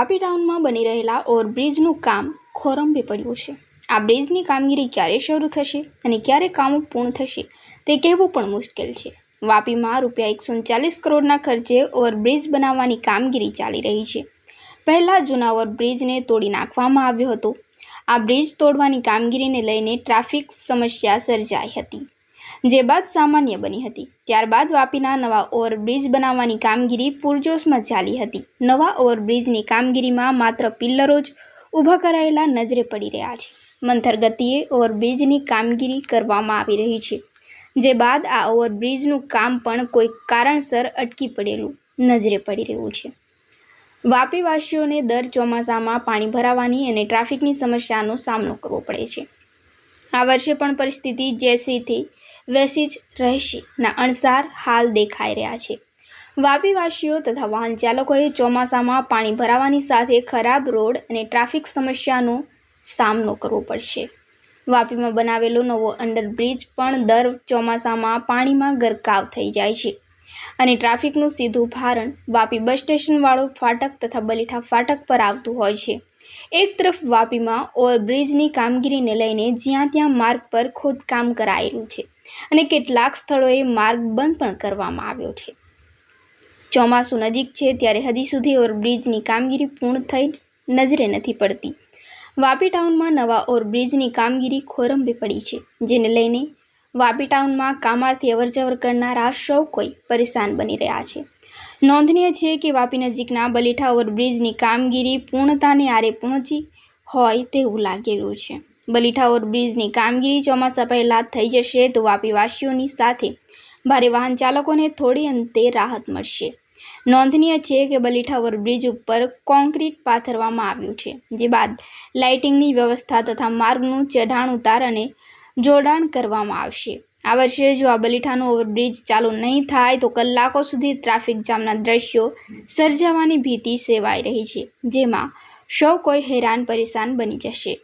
વાપી ટાઉનમાં બની રહેલા ઓવરબ્રિજનું કામ ખોરંભે પડ્યું છે. આ બ્રિજની કામગીરી ક્યારે શરૂ થશે અને ક્યારે કામો પૂર્ણ થશે તે કહેવું પણ મુશ્કેલ છે. વાપીમાં રૂપિયા એકસો ચાલીસ કરોડના ખર્ચે ઓવરબ્રિજ બનાવવાની કામગીરી ચાલી રહી છે. પહેલાં જૂના ઓવરબ્રિજને તોડી નાખવામાં આવ્યો હતો. આ બ્રિજ તોડવાની કામગીરીને લઈને ટ્રાફિક સમસ્યા સર્જાઈ હતી. જે બાદ સામાન્ય બની હતી. ત્યારબાદ વાપીના નવા ઓવરબ્રિજ બનાવવાની કામગીરી પૂરજોશમાં ચાલી હતી. નવા ઓવરબ્રિજની કામગીરીમાં માત્ર પિલ્લરો જ ઊભા કરાયેલા નજરે પડી રહ્યા છે. મંથર ગતિએ ઓવરબ્રિજની કામગીરી કરવામાં આવી રહી છે. જે બાદ આ ઓવરબ્રિજનું કામ પણ કોઈ કારણસર અટકી પડેલું નજરે પડી રહ્યું છે. વાપીવાસીઓને દર ચોમાસામાં પાણી ભરાવાની અને ટ્રાફિકની સમસ્યાનો સામનો કરવો પડે છે. આ વર્ષે પણ પરિસ્થિતિ જેસીથી વેસી જ રહેશે. ના અણસાર હાલ દેખાઈ રહ્યા છે. વાપીવાસીઓ તથા વાહન ચાલકોએ ચોમાસામાં પાણી ભરાવાની સાથે ખરાબ રોડ અને ટ્રાફિક સમસ્યાનો સામનો કરવો પડશે. વાપીમાં બનાવેલો નવો અંડરબ્રિજ પણ દર ચોમાસામાં પાણીમાં ગરકાવ થઈ જાય છે. અને ટ્રાફિકનું સીધું ભારણ વાપી બસ સ્ટેશનવાળો ફાટક તથા બલીઠા ફાટક પર આવતું હોય છે. એક તરફ વાપીમાં ઓવરબ્રિજની કામગીરીને લઈને જ્યાં ત્યાં માર્ગ પર ખોદકામ કરાયેલું છે. અને કેટલાક સ્થળોએ માર્ગ બંધ પણ કરવામાં આવ્યો છે. ચોમાસું નજીક છે ત્યારે હજી સુધી ઓવરબ્રિજની કામગીરી પૂર્ણ થઈ નજરે નથી પડતી. વાપી ટાઉનમાં નવા ઓવરબ્રિજની કામગીરી ખોરંભે પડી છે, જેને લઈને વાપી ટાઉનમાં કામાર્થી અવરજવર કરનારા સૌ કોઈ પરેશાન બની રહ્યા છે. નોંધનીય છે કે વાપી નજીકના બલીઠા ઓવરબ્રિજની કામગીરી પૂર્ણતાને આરે પહોંચી હોય તેવું લાગેલું છે. બલીઠા બ્રિજની કામગીરી ચોમાસા પહેલાં થઈ જશે. તો વાપીવાસીઓની સાથે ભારે વાહન ચાલકોને થોડી અંતે રાહત મળશે. નોંધનીય છે કે બલીઠાવર બ્રિજ ઉપર કોન્ક્રીટ પાથરવામાં આવ્યું છે, જે બાદ લાઇટિંગની વ્યવસ્થા તથા માર્ગનું ચઢાણ ઉતાર અને જોડાણ કરવામાં આવશે. આ વર્ષે જો આ બલીઠાનો ઓવરબ્રિજ ચાલુ નહીં થાય, તો કલાકો સુધી ટ્રાફિક જામના દ્રશ્યો સર્જાવાની ભીતિ સેવાઈ રહી છે, જેમાં સૌ કોઈ હેરાન પરેશાન બની જશે.